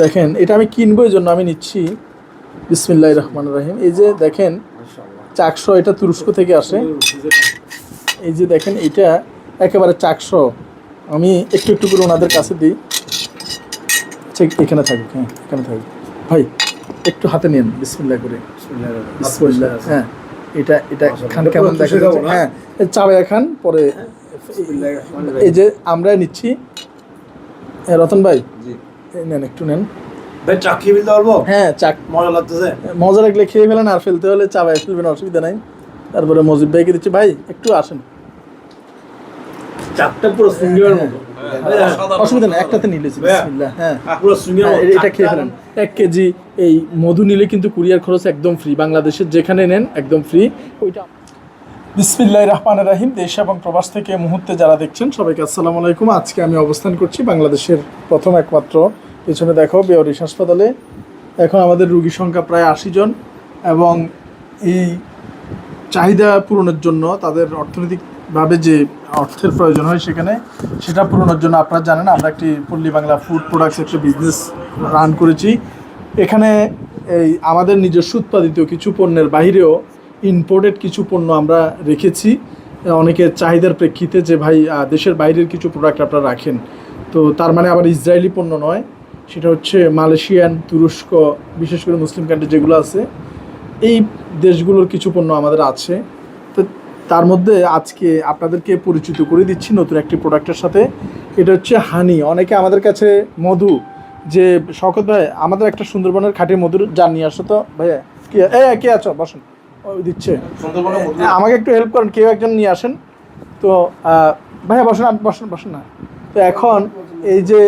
দেখেন এটা আমি কিনবো এই জন্য আমি নিচ্ছি। বিসমিল্লাহ রহমান রাহিম। এই যে দেখেন চাকশো এটা তুরস্ক থেকে আসে। এই যে দেখেন এটা একেবারে চাকশো আমি একটু একটু করে ওনাদের কাছে দিই। ঠিক এখানে থাকুক হ্যাঁ এখানে থাকুক। ভাই একটু হাতে নিন বিসমিল্লাহ করে। বিসমিল্লাহ হ্যাঁ এটা এটা খান কেমন দেখা? হ্যাঁ চাবাইয়া খান পরে এই যে আমরা নিচ্ছি। এ, রতন ভাই? নেন একটু নেন। ভাই চাক খেয়ে ফেলতে পারব? হ্যাঁ চাক মজা লাগতেছে। মজা লাগলে খেয়ে ফেলেন আর ফেলতে হলে ফেলবেন অসুবিধা নাই। তারপরে মজিদ ভাইকে দিচ্ছি। ভাই একটু আসেন। চাকটা পুরো সিঙ্গের মতো। অসুবিধা নেই একটাতে নিলেছি বিসমিল্লাহ হ্যাঁ। পুরো সিঙ্গের হ্যাঁ, এটা খেয়ে ফেলেন। এক কেজি এই মধু নিলে কিন্তু কুরিয়ার খরচ একদম ফ্রি বাংলাদেশের যেখানে নেন একদম ফ্রি ওইটা বিসমিল্লাহ রহমান রাহিম দেশ এবং প্রবাস থেকে মুহূর্তে যারা দেখছেন সবাইকে আসসালামু আলাইকুম। আজকে আমি অবস্থান করছি বাংলাদেশের প্রথম একমাত্র পিছনে দেখো বেওরিশ হাসপাতালে। এখন আমাদের রুগী সংখ্যা প্রায় আশি জন এবং এই চাহিদা পূরণের জন্য তাদের অর্থনৈতিকভাবে যে অর্থের প্রয়োজন হয় সেখানে, সেটা পূরণের জন্য আপনারা জানেন, আমরা একটি পল্লী বাংলা ফুড প্রোডাক্টস একটা বিজনেস রান করেছি। এখানে এই আমাদের নিজস্ব উৎপাদিত কিছু পণ্যের বাহিরেও ইম্পোর্টেড কিছু পণ্য আমরা রেখেছি। অনেকের চাহিদার প্রেক্ষিতে যে ভাই দেশের বাইরের কিছু প্রোডাক্ট আপনারা রাখেন। তো তার মানে আবার ইসরায়েলি পণ্য নয় সেটা হচ্ছে মালয়েশিয়ান তুরস্ক বিশেষ করে মুসলিম কান্ট্রি যেগুলো আছে এই দেশগুলোর কিছু পণ্য আমাদের আছে। তো তার মধ্যে আজকে আপনাদেরকে পরিচিত করে দিচ্ছি নতুন একটি প্রোডাক্টের সাথে। এটা হচ্ছে হানি অনেকে আমাদের কাছে মধু। যে শকত ভাই আমাদের একটা সুন্দরবনের খাঁটি মধুর জান নিয়ে আসো তো। ভাইয়া কে এ কে আছো? বসেন। দিচ্ছে। আমাকে একটু হেল্প করেন কেউ একজন নিয়ে আসেন। তো ভাইয়া বসেন আপনি বসেন বসেন না। তো এখন এই যে,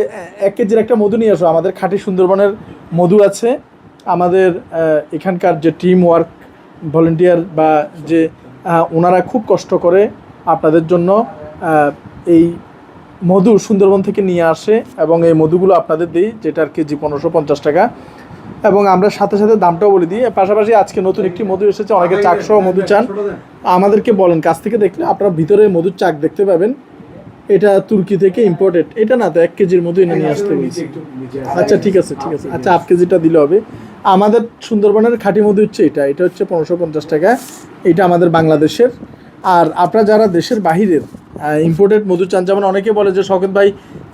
এক কেজির একটা মধু নিয়ে আসো। আমাদের খাঁটি সুন্দরবনের মধু আছে। আমাদের এখানকার যে টিম ওয়ার্ক ভলেন্টিয়ার বা যে ওনারা খুব কষ্ট করে আপনাদের জন্য এই মধু সুন্দরবন থেকে নিয়ে আসে এবং এই মধুগুলো আপনাদের দিই, যেটার কেজি পনেরোশো পঞ্চাশ টাকা। এবং আমরা সাথে সাথে দামটাও বলে দিই। পাশাপাশি আজকে নতুন একটি মধু এসেছে, অনেকে চাকসহ মধু চান। আমাদেরকে বলেন, কাছ থেকে দেখলে আপনারা ভিতরে মধুর চাক দেখতে পাবেন। এটা তুর্কি থেকে ইম্পোর্টেড এটা না, তো এক কেজির মধু এনে নিয়ে আসতে বলছি। আচ্ছা ঠিক আছে ঠিক আছে। আচ্ছা হাফ কেজিটা দিলে হবে। আমাদের সুন্দরবনের খাঁটি মধু হচ্ছে এটা। এটা হচ্ছে পনেরোশো পঞ্চাশ টাকা। এটা আমাদের বাংলাদেশের। আর আপনারা যারা দেশের বাহিরের ইম্পোর্টেড মধু চান, যেমন অনেকে বলে যে শখত ভাই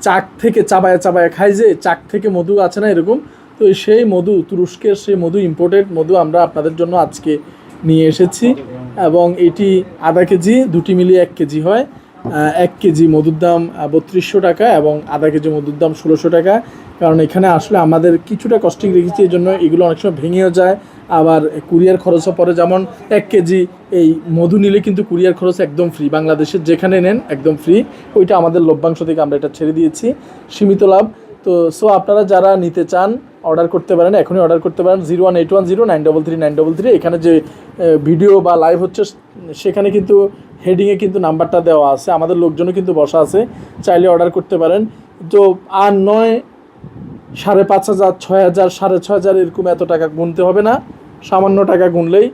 চাক থেকে চাবায়া চাবায়া খায় যে, চাক থেকে মধু আছে না এরকম? তো সেই মধু, তুরস্কের সেই মধু ইম্পোর্টেড মধু আমরা আপনাদের জন্য আজকে নিয়ে এসেছি। এবং এটি আধা কেজি, দুটি মিলিয়ে এক কেজি হয়। এক কেজি মধুর দাম বত্রিশশো টাকা এবং আধা কেজি মধুর দাম ষোলোশো টাকা। কারণ এখানে আসলে আমাদের কিছুটা কস্টিং রেখেছি, এই জন্য এগুলো অনেক সময় ভেঙেও যায়। আবার কুরিয়ার খরচও পরে যেমন এক কেজি এই মধু নিলে কিন্তু কুরিয়ার খরচ একদম ফ্রি বাংলাদেশের যেখানে নেন একদম ফ্রি ওইটা আমাদের লভ্যাংশ থেকে আমরা এটা ছেড়ে দিয়েছি। সীমিত লাভ। তো সো আপনারা যারা নিতে চান অর্ডার করতে পারেন, এখনই অর্ডার করতে পারেন zero one eight one zero nine double three nine double three এখানে যে ভিডিও বা লাইভ হচ্ছে, সেখানে কিন্তু হেডিংয়ে কিন্তু নাম্বারটা দেওয়া আছে, আমাদের লোকজনও কিন্তু বসা আছে, চাইলে অর্ডার করতে পারেন। তো, আর নয়, সাড়ে পাঁচ হাজার, ছয় হাজার, সাড়ে ছয় হাজার এরকম এত টাকা গুনতে হবে না, সামান্য টাকা গুনলেই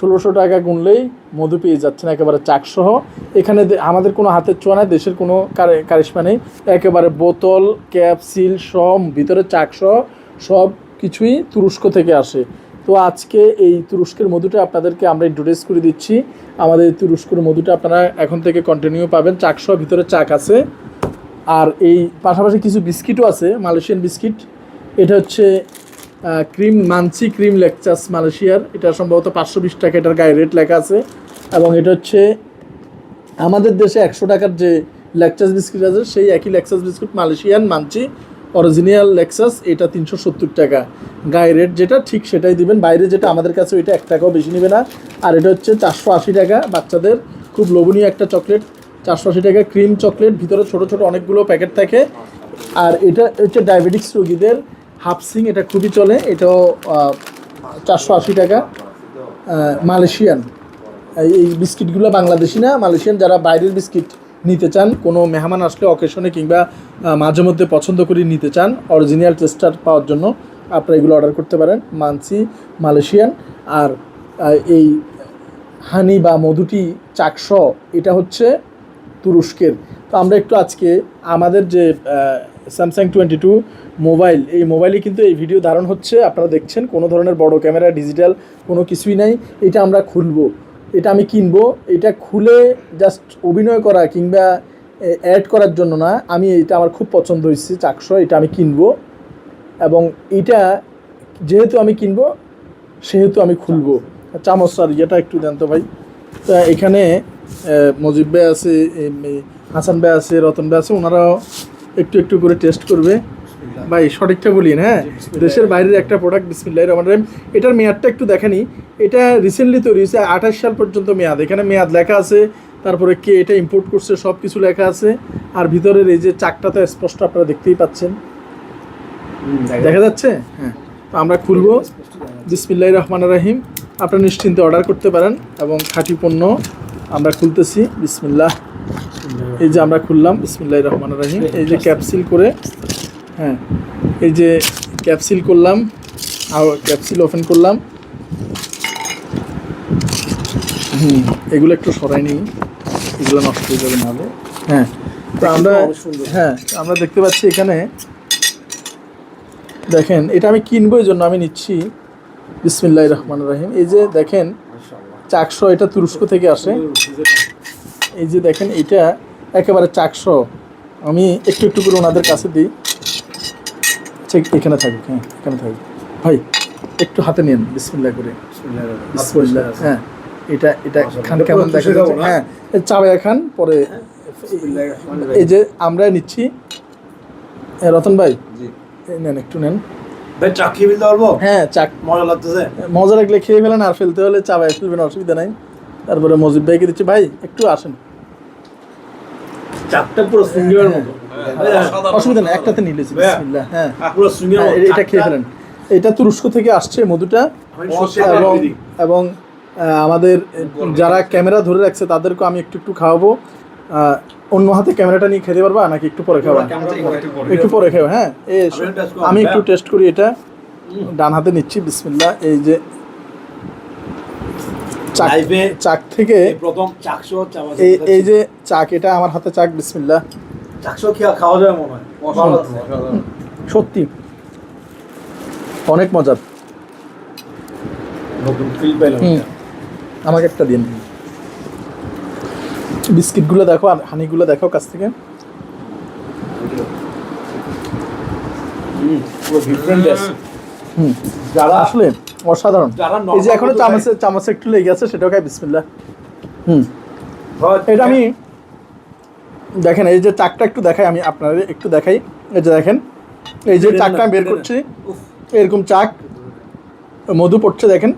ষোলোশো টাকা গুনলেই মধু পেয়ে যাচ্ছেন একেবারে চাকসহ। এখানে আমাদের কোনো হাতের ছোঁয়া নাই, দেশের কোনো কারে- কারিশমা নেই। একেবারে বোতল, ক্যাপ, সিল সব ভিতরে চাকসহ সব কিছুই তুরস্ক থেকে আসে। তো আজকে এই তুরস্কের মধুটা আপনাদেরকে আমরা ইন্ট্রোডিউস করে দিচ্ছি। আমাদের তুরস্কের মধুটা আপনারা এখন থেকে কন্টিনিউ পাবেন। চাকসহ ভিতরে চাক আছে। আর এই পাশাপাশি কিছু বিস্কিটও আছে, মালয়েশিয়ান বিস্কিট। এটা হচ্ছে ক্রিম, মানসি ক্রিম লেকচাস মালয়েশিয়ার। এটা সম্ভবত পাঁচশো বিশ টাকা এটার গায়ে রেট লেখা আছে। এবং এটা হচ্ছে আমাদের দেশে একশো টাকার যে লেকচাস বিস্কিট আছে, সেই একই Lexus biscuit Malaysian Munchy original Lexus এটা তিনশো সত্তর টাকা। গায়ে রেট যেটা, ঠিক সেটাই দিবেন। বাইরে যেটা আমাদের কাছে ওইটা এক টাকাও বেশি নেবে না। আর এটা হচ্ছে চারশো আশি টাকা বাচ্চাদের। খুব লোভনীয় একটা চকলেট। চারশো আশি টাকা ক্রিম চকলেট। ভিতরে ছোট ছোট অনেকগুলো প্যাকেট থাকে। আর এটা হচ্ছে ডায়াবেটিক্স রোগীদের হাফসিং এটা খুবই চলে। এটাও চারশো আশি টাকা। মালয়েশিয়ান। এই এই বিস্কিটগুলো বাংলাদেশি না, মালয়েশিয়ান। যারা বাইরের বিস্কিট নিতে চান, কোনো মেহমান আসলে অকেশনে কিংবা মাঝে মধ্যে পছন্দ করে নিতে চান, অরিজিনাল টেস্টার পাওয়ার জন্য আপনারা এগুলো অর্ডার করতে পারেন। মানসি, মালয়েশিয়ান। আর এই হানি বা মধুটি চাকস, এটা হচ্ছে তুরস্কের। তো আমরা একটু আজকে আমাদের যে স্যামসাং টোয়েন্টি টু মোবাইল, এই মোবাইলে কিন্তু এই ভিডিও ধারণ হচ্ছে, আপনারা দেখছেন, কোনো ধরনের বড় ক্যামেরা ডিজিটাল কোনো কিছুই নাই, এটা আমরা খুলবো। এটা আমি কিনবো, এটা খুলে জাস্ট অভিনয় করা কিংবা অ্যাড করার জন্য না, আমি এটা আমার খুব পছন্দ হয়েছে চারশো এটা আমি কিনবো। এবং এটা যেহেতু আমি কিনবো, সেহেতু আমি খুলবো। চামচ স্যার ইয়েটা একটু দেন তো ভাই। তা এখানে মজিব ভাই আছে হাসান ভাই আছে, রতন ভাই আছে, ওনারাও একটু একটু করে টেস্ট করবে। ভাই সঠিকটা বলিন হ্যাঁ? দেশের বাইরের একটা প্রোডাক্ট বিসমিল্লাহ রহমান রহিম। এটার মেয়াদটা একটু দেখেনি এটা রিসেন্টলি তৈরি হয়েছে আঠাশ সাল পর্যন্ত মেয়াদ। এখানে মেয়াদ লেখা আছে তারপরে কে এটা ইম্পোর্ট করছে সব কিছু লেখা আছে। আর ভিতরের এই যে চাকটা তো স্পষ্ট আপনারা দেখতেই পাচ্ছেন। দেখা যাচ্ছে। হ্যাঁ। তো আমরা খুলবো। বিসমিল্লাহ রহমান রাহিম। আপনারা নিশ্চিন্তে অর্ডার করতে পারেন এবং খাঁটি পণ্য আমরা খুলতেছি। বিসমিল্লাহ। এই যে আমরা খুললাম বিসমিল্লাহ রহমান রাহিম। এই যে ক্যাপসিল করে হ্যাঁ এই যে ক্যাপসিল করলাম আর ক্যাপসিল ওপেন করলাম। হুম এগুলো একটু সরাই নিই এগুলো নষ্ট হয়ে যাবে নাহলে। হ্যাঁ তো আমরা। হ্যাঁ আমরা দেখতে পাচ্ছি এখানে দেখেন এটা আমি কিনবো এই জন্য আমি নিচ্ছি। বিসমিল্লাহ রহমান রাহিম। এই যে দেখেন চাকশো এটা তুরস্ক থেকে আসে। এই যে দেখেন এটা একেবারে চাকশো আমি একটু একটু করে ওনাদের কাছে দিই। ঠিক এখানে থাকুক হ্যাঁ এখানে থাকুক। ভাই একটু হাতে নিন বিসমিল্লাহ করে। বিসমিল্লাহ হ্যাঁ এটা এটা খান কেমন দেখা হ্যাঁ চাবাইয়া খান পরে এই যে আমরা নিচ্ছি। রতন ভাই নেন একটু নেন। ভাই চা খেয়ে ফেলতে পারব? হ্যাঁ চাক মজা লাগতেছে। মজা লাগলে খেয়ে ফেলেন আর ফেলতে হলে চাবাই ফেলবেন অসুবিধা নাই। তারপরে মজিব ভাইকে দিচ্ছি। ভাই একটু আসেন। চাকটা পুরো সুন্দর মতো। অসুবিধা নেই একটাতে। বিসমিল্লাহ হ্যাঁ। হ্যাঁ, এটা খেয়ে ফেলেন। এটা তুরস্ক থেকে আসছে মধুটা। এবং এবং আমাদের যারা ক্যামেরা ধরে রাখছে তাদেরকে আমি একটু একটু খাওয়াবো। অন্য হাতে ক্যামেরাটা নিয়ে খেতে পারবা নাকি একটু পরে খাওয়া? একটু পরে। খাও হ্যাঁ। আমি একটু টেস্ট করি এটা। ডান হাতে নিচ্ছি বিসমিল্লাহ। এই যে চাক থেকে এই যে চাক এটা আমার হাতে চাক বিসমিল্লাহ। চাকশো খেয়া খাওয়া যাবে মনে হয়। সত্যি। অনেক মজার। নতুন ফিল পেলাম আমাকে একটা দিন। বিস্কিটগুলো দেখো আর হানিগুলো দেখো কাছ থেকে। হুম, পুরো ডিফারেন্ট আছে হুম। যারা আসলে অসাধারণ। এই যে এখনও চামচে চামচে একটু লেগে আছে সেটাও খাই বিসমিল্লাহ। হুম। এটা আমি দেখেন এই যে চাকটা একটু দেখাই আমি আপনাদের একটু দেখাই। এই যে দেখেন এই যে চাকটা আমি বের করছি এরকম চাক মধু পড়ছে দেখেন।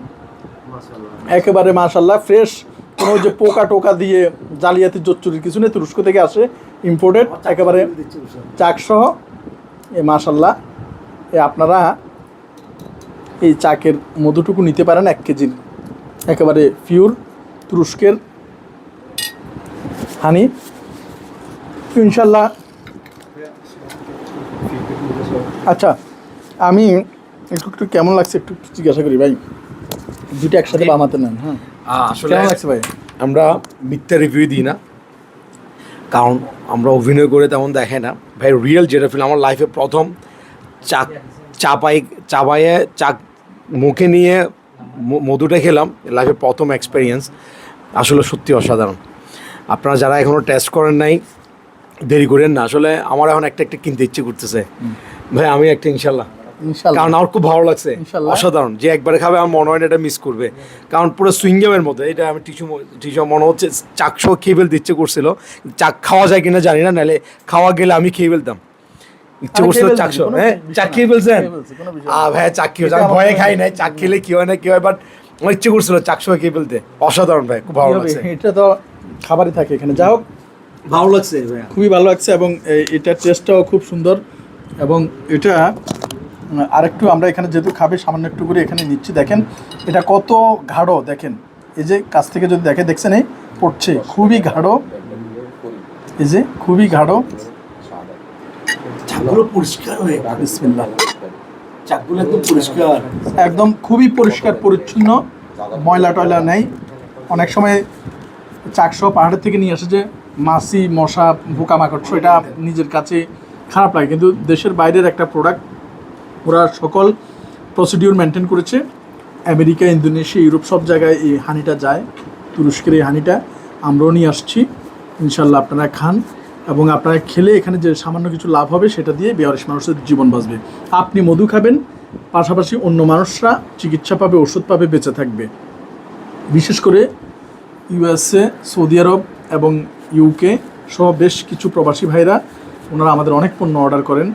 একেবারে মাশাল্লাহ ফ্রেশ। কোনো যে পোকা টোকা দিয়ে জালিয়াতি জোচ্চুরির কিছু নেই তুরস্ক থেকে আসে ইম্পোর্টেড একেবারে। চাকসহ। এ মাশাল্লাহ এ আপনারা এই চাকের মধুটুকু নিতে পারেন এক কেজির একেবারে পিওর তুরস্কের হানি। ইনশাল্লাহ। আচ্ছা আমি একটু একটু কেমন লাগছে একটু জিজ্ঞাসা করি ভাই? দুটো একসাথে বামাতে নেন হ্যাঁ। আসলে কেমন লাগছে ভাই? আমরা মিথ্যা রিভিউ দিই না। কারণ আমরা অভিনয় করে তেমন দেখে না। ভাই রিয়েল যেটা ফিল আমার লাইফে প্রথম চাক চাপাই চাপাইয়ে চাক মুখে নিয়ে মধুটা খেলাম। লাইফে প্রথম এক্সপিরিয়েন্স আসলে সত্যি অসাধারণ। আপনারা যারা এখনও টেস্ট করেন নাই দেরি করেন না। আসলে আমার এখন একটা একটা কিনতে ইচ্ছে করতেছে। ভাই আমি একটা ইনশাল্লাহ। কারণ আমার খুব ভালো লাগছে। অসাধারণ। যে একবারে খাবে আমার মনে হয় এটা মিস করবে। কারণ পুরো সুইংগামের মতো এটা আমি টিস্যু টিস্যু মনে হচ্ছে চাকশো খেয়ে ফেলতে ইচ্ছে করছিল। চাক খাওয়া যায় কিনা জানি না নাহলে খাওয়া গেলে আমি খেয়ে ফেলতাম। ইচ্ছে করছিল চাকশো কোনো হ্যাঁ? চাক খেয়ে ফেলছেন? আ ভাই চাক খেয়ে ভয়ে খাই নাই চাক খেলে কি হয় না কি হয় বাট আমার ইচ্ছে করছিল চাকশো খেয়ে ফেলতে। অসাধারণ ভাই খুব ভালো লাগছে। এটা তো খাবারই থাকে এখানে। যাই হোক ভালো লাগছে খুবই ভালো লাগছে এবং এটার টেস্টটাও খুব সুন্দর এবং এটা আরেকটু আমরা এখানে যেহেতু খাবে সামান্য একটু করে এখানে নিচ্ছি। দেখেন এটা কত গাঢ় দেখেন। এই যে কাছ থেকে যদি দেখে দেখছেন এই পড়ছে। খুবই গাঢ়। এই যে খুবই গাঢ়। চাকগুলো পরিষ্কার হয়ে বিসমিল্লাহ। চাকগুলো একদম পরিষ্কার। একদম খুবই পরিষ্কার পরিচ্ছন্ন। ময়লা টয়লা নেই। অনেক সময় চাকসহ পাহাড়ের থেকে নিয়ে আসে যে মাছি, মশা পোকামাকড় এটা নিজের কাছে খারাপ লাগে। কিন্তু দেশের বাইরের একটা প্রোডাক্ট ওরা সকল প্রসিডিউর মেনটেন করেছে। আমেরিকা, ইন্দোনেশিয়া, ইউরোপ, সব জায়গায় এই হানিটা যায়। তুরস্কের এই হানিটা আমরাও নিয়ে আসছি। ইনশাল্লাহ আপনারা খান এবং আপনারা খেলে এখানে যে সামান্য কিছু লাভ হবে, সেটা দিয়ে বেয়ারিশ মানুষের জীবন বাঁচবে। আপনি মধু খাবেন, পাশাপাশি অন্য মানুষরা চিকিৎসা পাবে, ওষুধ পাবে, বেঁচে থাকবে। বিশেষ করে ইউএসএ, সৌদি আরব এবং ইউকে সহ বেশ কিছু প্রবাসী ভাইরা ওনারা আমাদের অনেক পণ্য অর্ডার করেন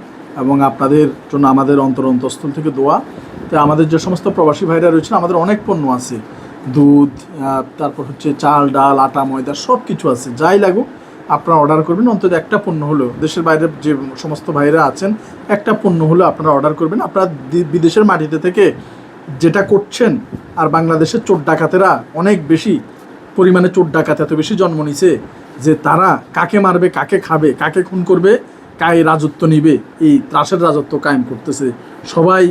এবং আপনাদের জন্য আমাদের অন্তর অন্তঃস্থল থেকে দোয়া। তাই আমাদের যে সমস্ত প্রবাসী ভাইরা রয়েছেন, আমাদের অনেক পণ্য আছে। দুধ তারপর হচ্ছে চাল, ডাল, আটা, ময়দা সব কিছু আছে। যাই লাগুক, আপনারা অর্ডার করবেন, অন্তত একটা পণ্য হলেও। দেশের বাইরে যে সমস্ত ভাইরা আছেন, একটা পণ্য হলেও আপনারা অর্ডার করবেন। আপনারা বিদেশের মাটিতে থেকে যেটা করছেন, আর বাংলাদেশের চোর ডাকাতেরা অনেক বেশি পরিমাণে চোর ডাকাত এত বেশি জন্ম নিছে যে তারা কাকে মারবে, কাকে খাবে, কাকে খুন করবে কাই রাজত্ব নিবে, এই ত্রাসের রাজত্ব কায়েম করতেছে। সবাই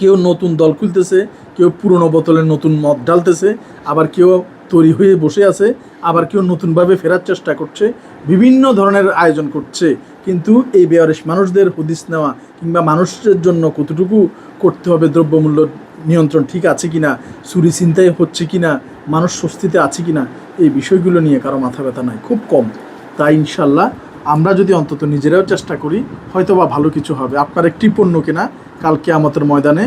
কেউ নতুন দল খুলতেছে, কেউ পুরনো বোতলে নতুন মদ ঢালতেছে, আবার কেউ তৈরি হয়ে বসে আছে, আবার কেউ নতুনভাবে ফেরার চেষ্টা করছে, বিভিন্ন ধরনের আয়োজন করছে। কিন্তু এই বেয়ারিশ মানুষদের হদিস নেওয়া কিংবা মানুষের জন্য কতটুকু করতে হবে, দ্রব্যমূল্য নিয়ন্ত্রণ ঠিক আছে কিনা, চুরি চিন্তায় হচ্ছে কিনা, মানুষ স্বস্তিতে আছে কিনা এই বিষয়গুলো নিয়ে কারও মাথা ব্যথা নাই, খুব কম। তাই ইনশাল্লাহ আমরা যদি অন্তত নিজেরাও চেষ্টা করি হয়তো বা ভালো কিছু হবে। আপনার একটি পণ্য কেনা কালকে আমাদের ময়দানে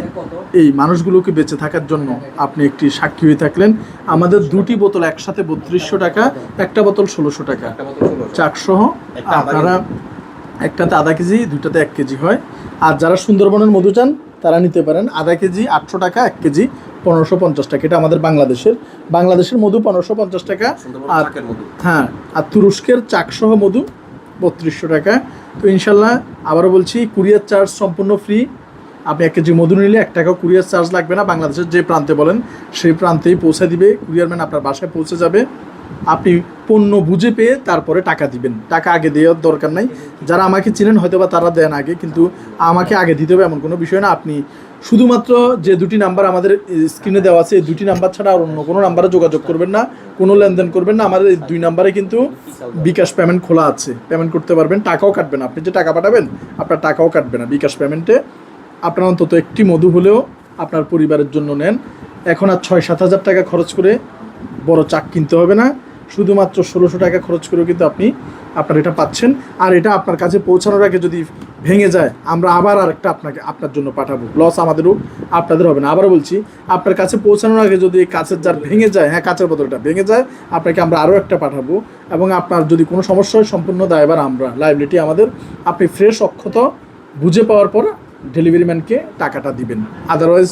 এই মানুষগুলোকে বেঁচে থাকার জন্য আপনি একটি সাক্ষী হয়ে থাকলেন। আমাদের দুটি বোতল একসাথে বত্রিশশো টাকা, একটা বোতল ষোলোশো টাকা। চাকসহ আপনারা একটাতে আধা কেজি, দুইটাতে এক কেজি হয়। আর যারা সুন্দরবনের মধু চান, তারা নিতে পারেন। আধা কেজি, আটশো টাকা, এক কেজি। পনেরোশো পঞ্চাশ টাকা। এটা আমাদের বাংলাদেশের। বাংলাদেশের মধু পনেরোশো পঞ্চাশ টাকা। আর হ্যাঁ আর তুরস্কের চাকসহ মধু বত্রিশশো টাকা। তো ইনশাল্লাহ আবারও বলছি কুরিয়ার চার্জ সম্পূর্ণ ফ্রি। আপনি এক কেজি মধু নিলে এক টাকাও কুরিয়ার চার্জ লাগবে না। বাংলাদেশের যে প্রান্তে বলেন সেই প্রান্তেই পৌঁছে দিবে। কুরিয়ারম্যান আপনার বাসায় পৌঁছে যাবে। আপনি পণ্য বুঝে পেয়ে তারপরে টাকা দিবেন। টাকা আগে দেওয়ার দরকার নাই। যারা আমাকে চিনেন হয়তো বা তারা দেন আগে কিন্তু আমাকে আগে দিতে হবে এমন কোনো বিষয় না। আপনি শুধুমাত্র যে দুটি নাম্বার আমাদের স্ক্রিনে দেওয়া আছে, এই দুটি নাম্বার ছাড়া আর অন্য কোনো নাম্বারে যোগাযোগ করবেন না, কোনো লেনদেন করবেন না। আমাদের এই দুই নাম্বারে কিন্তু বিকাশ পেমেন্ট খোলা আছে। পেমেন্ট করতে পারবেন, টাকাও কাটবে না। আপনি যে টাকা পাঠাবেন, আপনার টাকাও কাটবে না বিকাশ পেমেন্টে আপনার অন্তত একটি মধু হলেও আপনার পরিবারের জন্য নেন। এখন আর ছয় সাত হাজার টাকা খরচ করে বড় চাক কিনতে হবে না। শুধুমাত্র ষোলোশো টাকা খরচ করেও কিন্তু আপনি আপনার এটা পাচ্ছেন। আর এটা আপনার কাছে পৌঁছানোর আগে যদি ভেঙে যায়, আমরা আবার আরেকটা আপনাকে, আপনার জন্য পাঠাবো। লস আমাদেরও আপনাদের হবে না। আবারও বলছি, আপনার কাছে পৌঁছানোর আগে যদি কাছের জার ভেঙে যায় হ্যাঁ কাছের বোতলটা ভেঙে যায়, আপনাকে আমরা আরও একটা পাঠাবো। এবং আপনার যদি কোনো সমস্যা সম্পূর্ণ দায়বার আমরা লাইবিলিটি আমাদের, আপনি ফ্রেশ অক্ষত বুঝে পাওয়ার পর ডেলিভারি ম্যানকে টাকাটা দিবেন। আদারওয়াইজ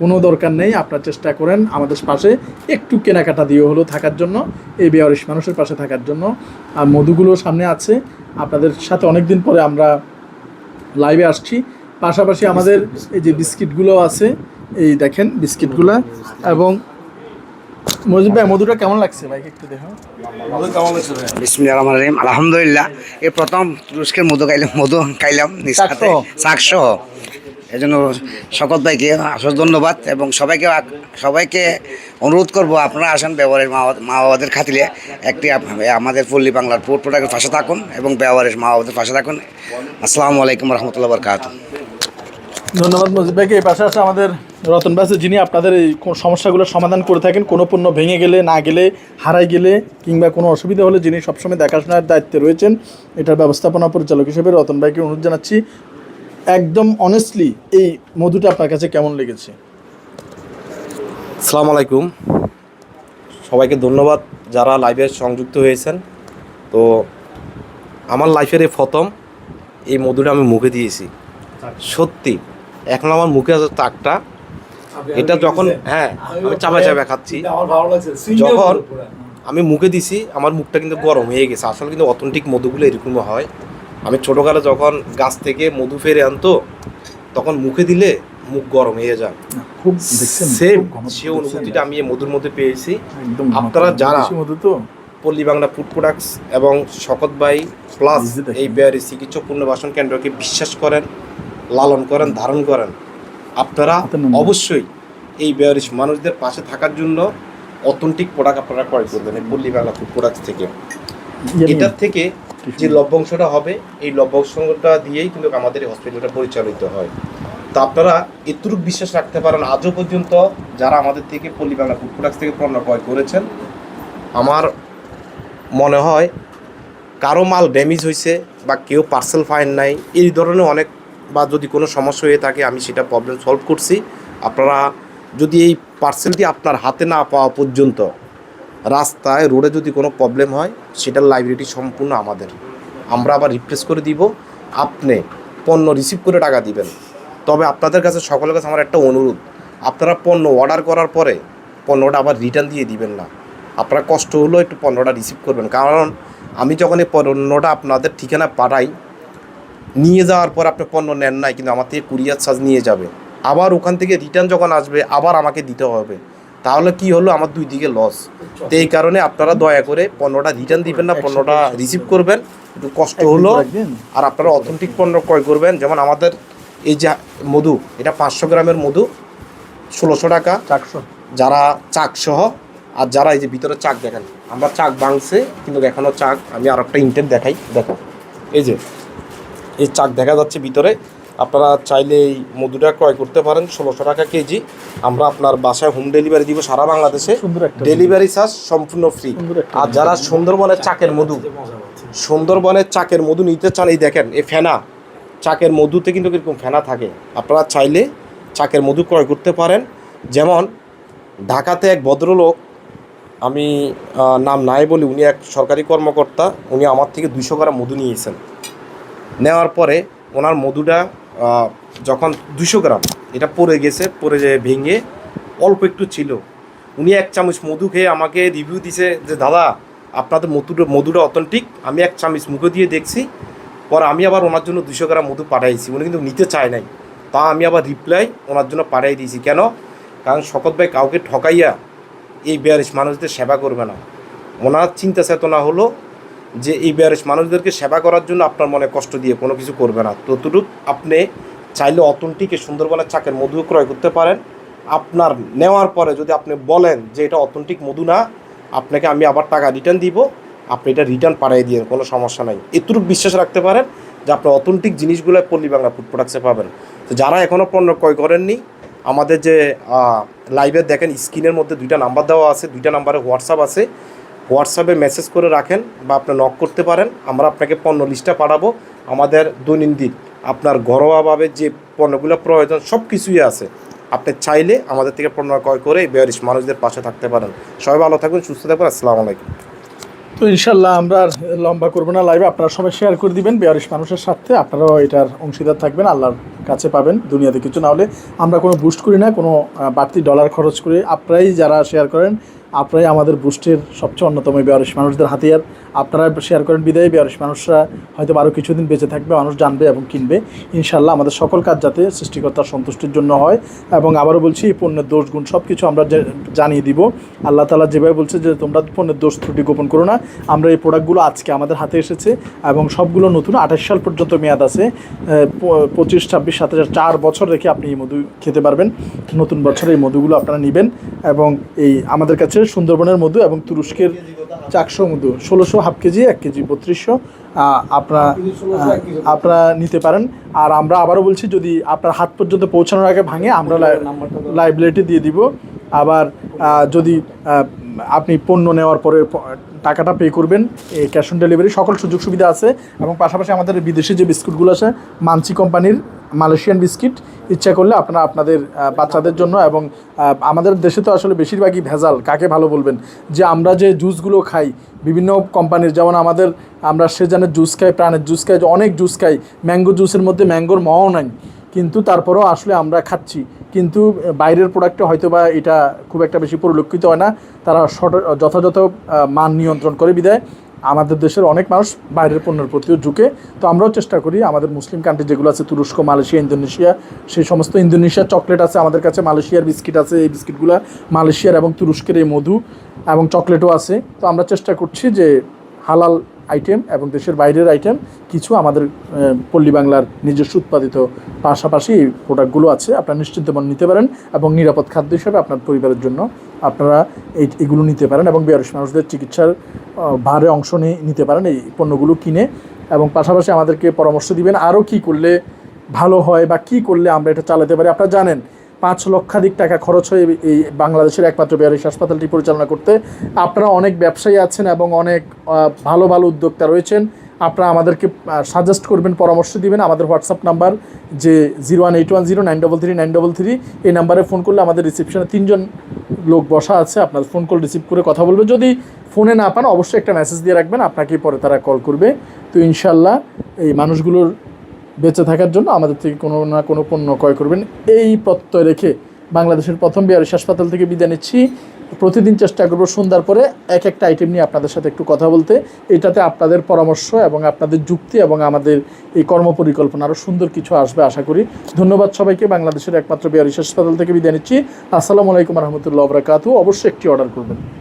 কোনো দরকার নেই, আপনার চেষ্টা করেন আমাদের পাশে একটু কেনাকাটা দিয়ে হলেও থাকার জন্য, এই বেয়ারিশ মানুষের পাশে থাকার জন্য। আর মধুগুলো সামনে আছে, আপনাদের সাথে অনেক দিন পরে আমরা লাইভে আসছি। পাশাপাশি আমাদের এই যে বিস্কিটগুলো আছে এই দেখেন বিস্কিটগুলো। এবং মজিদ ভাই মধুটা কেমন লাগছে ভাই একটু দেখো। কেমন লাগছে ভাই? বিসমিল্লাহির রহমানির রহিম আলহামদুলিল্লাহ। এই প্রথম তুরস্কের মধু খাইলাম মধু খাইলাম শাকসহ? শাকসহ এই জন্য শকত ভাইকে অশেষ ধন্যবাদ এবং সবাইকে সবাইকে অনুরোধ করব, আপনারা আসেন ব্যবহারের মা বাবাদের খাতিলে একটি আমাদের পল্লী বাংলার ফুড প্রোডাক্টের পাশে থাকুন এবং ব্যবহারের মা বাবাদের পাশে থাকুন। আসসালামু আলাইকুম রহমতুল্লাহ বরকাত। ধন্যবাদ মজিদ ভাইকে। এই পাশে আছে আমাদের রতন ব্যাস, যিনি আপনাদের এই সমস্যাগুলোর সমাধান করে থাকেন। কোনো পণ্য ভেঙে গেলে, না গেলে হারাই গেলে কিংবা কোনো অসুবিধা হলে যিনি সবসময় দেখাশোনার দায়িত্বে রয়েছেন, এটার ব্যবস্থাপনা পরিচালক হিসেবে রতন ভাইকে অনুরোধ জানাচ্ছি। একদম অনেস্টলি এই মধুটা আপনার কাছে কেমন লেগেছে? সালাম আলাইকুম। সবাইকে ধন্যবাদ যারা লাইভে সংযুক্ত হয়েছেন। তো আমার লাইফের এই প্রথম এই মধুটা আমি মুখে দিয়েছি। সত্যি এখন আমার মুখে আছে তাকটা। এটা যখন হ্যাঁ আমি চাপা চাপা খাচ্ছি। ভালো লাগছে। যখন আমি মুখে দিছি আমার মুখটা কিন্তু গরম হয়ে গেছে। আসলে কিন্তু অথেন্টিক মধুগুলো এরকম হয়। আমি ছোটোকালে যখন গাছ থেকে মধু ফেরে আনতো তখন মুখে দিলে মুখ গরম হয়ে যায়। খুব সেম সে অনুভূতিটা আমি এই মধুর মধ্যে পেয়েছি। আপনারা যারা- মধু তো? পল্লী বাংলা ফুড প্রোডাক্টস এবং শকত বাই প্লাস এই বেয়ারি চিকিৎসা পুনর্বাসন কেন্দ্রকে বিশ্বাস করেন লালন করেন ধারণ করেন আপনারা অবশ্যই এই বেয়ারিশ মানুষদের পাশে থাকার জন্য অথেন্টিক প্রোডাক্ট আপনারা ক্রয় করবেন এই পল্লী বাংলা ফুড প্রোডাক্টস থেকে। ইয়ে এটার থেকে যে লভ্যাংশটা হবে, এই লভ্যাংশটা দিয়েই কিন্তু আমাদের হসপিটালটা পরিচালিত হয়। তো আপনারা এতটুকু বিশ্বাস রাখতে পারেন, আজও পর্যন্ত যারা আমাদের থেকে পল্লী বাংলা ফুড প্রোডাক্টস থেকে পণ্য ক্রয় করেছেন, আমার মনে হয় কারও মাল ড্যামেজ হয়েছে বা কেউ পার্সেল ফাইন নাই, এই ধরনের অনেক বা যদি কোনো সমস্যা হয়ে থাকে, আমি সেটা প্রবলেম সলভ করছি। আপনারা যদি এই পার্সেলটি আপনার হাতে না পাওয়া পর্যন্ত রাস্তায়, রোডে যদি কোনো প্রবলেম হয়, সেটার লাইব্রেরিটি সম্পূর্ণ আমাদের। আমরা আবার রিপ্লেস করে দিব। আপনি পণ্য রিসিভ করে টাকা দিবেন। তবে আপনাদের কাছে, সকলের কাছে আমার একটা অনুরোধ। আপনারা পণ্য অর্ডার করার পরে পণ্যটা আবার রিটার্ন দিয়ে দিবেন না। আপনারা কষ্ট হলেও একটু পণ্যটা রিসিভ করবেন। কারণ আমি যখন এই পণ্যটা আপনাদের ঠিকানা পাঠাই, নিয়ে যাওয়ার পর আপনি পণ্য নেন নাই, কিন্তু আমার থেকে কুরিয়ার চার্জ নিয়ে যাবে। আবার ওখান থেকে রিটার্ন যখন আসবে, আবার আমাকে দিতে হবে। তাহলে কি হলো? আমার দুই দিকে লস তো এই কারণে আপনারা দয়া করে পণ্যটা রিটার্ন দিবেন না পণ্যটা রিসিভ করবেন। একটু কষ্ট হলো আর আপনারা অথেন্টিক পণ্য ক্রয় করবেন। যেমন আমাদের এই যে মধু এটা পাঁচশো গ্রামের মধু ষোলোশো টাকা। চারশো। যারা চাক সহ আর যারা এই যে ভিতরে চাক দেখেন আমরা চাক ভাঙছে কিন্তু এখনও চাক। আমি আর একটা ইন্টেন দেখাই দেখো। এই যে এই চাক দেখা যাচ্ছে ভিতরে। আপনারা চাইলে এই মধুটা ক্রয় করতে পারেন ষোলোশো টাকা কেজি। আমরা আপনার বাসায় হোম ডেলিভারি দিব সারা বাংলাদেশে। ডেলিভারি চার্জ সম্পূর্ণ ফ্রি আর যারা সুন্দরবনের চাকের মধু সুন্দরবনের চাকের মধু নিতে চান এই দেখেন এই ফেনা। চাকের মধুতে কিন্তু এরকম ফেনা থাকে। আপনারা চাইলে চাকের মধু ক্রয় করতে পারেন। যেমন ঢাকাতে এক ভদ্রলোক আমি নাম নাই বলি উনি এক সরকারি কর্মকর্তা উনি আমার থেকে দুইশো গ্রাম মধু নিয়েছেন। নেওয়ার পরে ওনার মধুটা যখন দুশো গ্রাম, এটা পড়ে গেছে, পড়ে যে ভেঙে, অল্প একটু ছিল। উনি এক চামচ মধু খেয়ে আমাকে রিভিউ দিছে যে, দাদা, আপনাদের মধুটা মধুটা অথেন্টিক আমি এক চামচ মুখে দিয়ে দেখছি। পর আমি আবার ওনার জন্য দুশো গ্রাম মধু পাঠাইছি। উনি কিন্তু নিতে চায় নাই। তা আমি আবার রিপ্লাই ওনার জন্য পাঠিয়ে দিয়েছি। কেন? কারণ শকত ভাই কাউকে ঠকাইয়া এই বেয়ারিশ মানুষদের সেবা করবে না। ওনার চিন্তা চেতনা হলো যে এই বেয়ারিশ মানুষদেরকে সেবা করার জন্য আপনার মনে কষ্ট দিয়ে কোনো কিছু করবে না। ততটুক আপনি চাইলে অতন্টিকে সুন্দরবনের চাকের মধু ক্রয় করতে পারেন। আপনার নেওয়ার পরে যদি আপনি বলেন যে এটা অথেন্টিক মধু না, আপনাকে আমি আবার টাকা রিটার্ন দিব, আপনি এটা রিটার্ন পাঠিয়ে দিয়ে কোনো সমস্যা নাই। এতটুকু বিশ্বাস রাখতে পারেন যে আপনি অথেন্টিক জিনিসগুলো পল্লী বাংলা ফুড প্রোডাক্টসে পাবেন। তো যারা এখনও পণ্য ক্রয় করেননি, আমাদের যে লাইভে দেখেন স্ক্রিনের মধ্যে দুইটা নাম্বার দেওয়া আছে, দুইটা নাম্বারে হোয়াটসঅ্যাপ আছে। হোয়াটসঅ্যাপে মেসেজ করে রাখেন বা আপনি নক করতে পারেন, আমরা আপনাকে পণ্য লিস্টটা পাঠাবো। আমাদের দৈনন্দিন আপনার ঘরোয়াভাবে যে পণ্যগুলো প্রয়োজন সব কিছুই আছে। আপনি চাইলে আমাদের থেকে পণ্য ক্রয় করে বেয়ারিশ মানুষদের পাশে থাকতে পারেন। সবাই ভালো থাকুন, সুস্থ থাকুন, আসসালামু আলাইকুম। তো ইনশাল্লাহ আমরা লম্বা করব না লাইভে আপনারা সবাই শেয়ার করে দিবেন বেয়ারিশ মানুষের সাথে আপনারাও এটার অংশীদার থাকবেন, আল্লাহর কাছে পাবেন। দুনিয়াতে কিছু না হলে আমরা কোনো বুস্ট করি না, কোনো বাড়তি ডলার খরচ করি। আপনারাই যারা শেয়ার করেন আপনারাই আমাদের বুস্টের সবচেয়ে অন্যতম বেয়ারিশ মানুষদের হাতিয়ার। আপনারা শেয়ার করেন বিদায় বেয়ারিশ মানুষরা, হয়তো আরও কিছুদিন বেঁচে থাকবে, মানুষ জানবে এবং কিনবে। ইনশাল্লাহ আমাদের সকল কাজ যাতে সৃষ্টিকর্তার সন্তুষ্টির জন্য হয় এবং আবারও বলছি এই পণ্যের দোষ, গুণ সব কিছু আমরা জানিয়ে দিব। আল্লাহ তালা যেভাবে বলছে যে তোমরা পণ্যের দোষ ত্রুটি গোপন করো না। আমরা এই প্রোডাক্টগুলো আজকে আমাদের হাতে এসেছে এবং সবগুলো নতুন, আঠাশ সাল পর্যন্ত মেয়াদ আছে। পঁচিশ, ছাব্বিশ সাতাশ চার বছর রেখে আপনি এই মধু খেতে পারবেন। নতুন বছরে এই মধুগুলো আপনারা নেবেন এবং এই আমাদের কাছে সুন্দরবনের মধু এবং তুরস্কের চারশো মধু, ষোলোশো হাফ কেজি, এক কেজি, বত্রিশশো। আপনারা আপনারা নিতে পারেন। আর আমরা আবারও বলছি, যদি আপনার হাত পর্যন্ত পৌঁছানোর আগে ভাঙে, আমরা লাইবিলিটি দিয়ে দিব। আবার যদি আপনি পণ্য নেওয়ার পরে টাকাটা পে করবেন, এই ক্যাশ অন ডেলিভারি সকল সুযোগ সুবিধা আছে এবং পাশাপাশি আমাদের বিদেশি যে বিস্কুটগুলো আছে মানসি কোম্পানির মালয়েশিয়ান বিস্কিট, ইচ্ছা করলে আপনারা আপনাদের বাচ্চাদের জন্য এবং আমাদের দেশে তো আসলে বেশিরভাগই ভেজাল, কাকে ভালো বলবেন? যে আমরা যে জুসগুলো খাই, বিভিন্ন কোম্পানির, যেমন আমাদের আমরা সেজানের জুস খাই, প্রাণের জুস খাই, অনেক জুস খাই ম্যাঙ্গো জুসের মধ্যে ম্যাঙ্গোর মও নাই, কিন্তু তারপরেও আসলে আমরা খাচ্ছি। কিন্তু বাইরের প্রোডাক্টে হয়তো বা এটা খুব একটা বেশি পরিলক্ষিত হয় না। তারা যথাযথ মান নিয়ন্ত্রণ করে বিদায়। আমাদের দেশের অনেক মানুষ বাইরের পণ্যের প্রতিও ঝুঁকে। তো আমরাও চেষ্টা করি আমাদের মুসলিম কান্ট্রি যেগুলো আছে, তুরস্ক, মালয়েশিয়া, ইন্দোনেশিয়া, সেই সমস্ত ইন্দোনেশিয়ার চকলেট আছে আমাদের কাছে, মালয়েশিয়ার বিস্কিট আছে, এই বিস্কিটগুলো মালয়েশিয়ার এবং তুরস্কের এই মধু এবং চকলেটও আছে। তো আমরা চেষ্টা করছি যে হালাল আইটেম এবং দেশের বাইরের আইটেম কিছু আমাদের পল্লী বাংলার নিজস্ব উৎপাদিত, পাশাপাশি এই প্রোডাক্টগুলো আছে, আপনারা নিশ্চিন্ত মনে নিতে পারেন এবং নিরাপদ খাদ্য হিসাবে আপনার পরিবারের জন্য আপনারা এই, এগুলো নিতে পারেন এবং বেয়ারস মানুষদের চিকিৎসার ভারে অংশ নিতে পারেন এই পণ্যগুলো কিনে এবং পাশাপাশি আমাদেরকে পরামর্শ দিবেন আরও কী করলে ভালো হয় বা কি করলে আমরা এটা চালাতে পারি। আপনারা জানেন পাঁচ লক্ষাধিক টাকা খরচ হয় এই- বাংলাদেশের একমাত্র বেয়ারিশ হাসপাতালটি পরিচালনা করতে আপনারা অনেক ব্যবসায়ী আছেন এবং অনেক ভালো ভালো উদ্যোক্তা রয়েছেন। আপনারা আমাদেরকে সাজেস্ট করবেন, পরামর্শ দিবেন। আমাদের হোয়াটসঅ্যাপ নাম্বার যে zero one eight one zero nine double three nine double three এই নাম্বারে ফোন করলে আমাদের রিসিপশনে তিনজন লোক বসা আছে। আপনার ফোন কল রিসিভ করে কথা বলবে যদি ফোনে না পান, অবশ্যই একটা মেসেজ দিয়ে রাখবেন। আপনাকে পরে তারা কল করবে। তো ইনশাল্লাহ এই মানুষগুলোর বেঁচে থাকার জন্য আমাদের থেকে কোনো না কোনো পণ্য ক্রয় করবেন। এই প্রত্যয় রেখে বাংলাদেশের প্রথম বিহারিস হাসপাতাল থেকে বিদায় নিচ্ছি। প্রতিদিন চেষ্টা করব সন্ধ্যার পরে এক একটা আইটেম নিয়ে আপনাদের সাথে একটু কথা বলতে। এটাতে আপনাদের পরামর্শ এবং আপনাদের যুক্তি এবং আমাদের এই কর্মপরিকল্পনা আরও সুন্দর কিছু আসবে আশা করি। ধন্যবাদ সবাইকে, বাংলাদেশের একমাত্র বিহারিস হাসপাতাল থেকে বিদায় নিচ্ছি। আসসালামু আলাইকুম রহমতুল্লাহ বরাকাতু অবশ্যই একটি অর্ডার করবেন।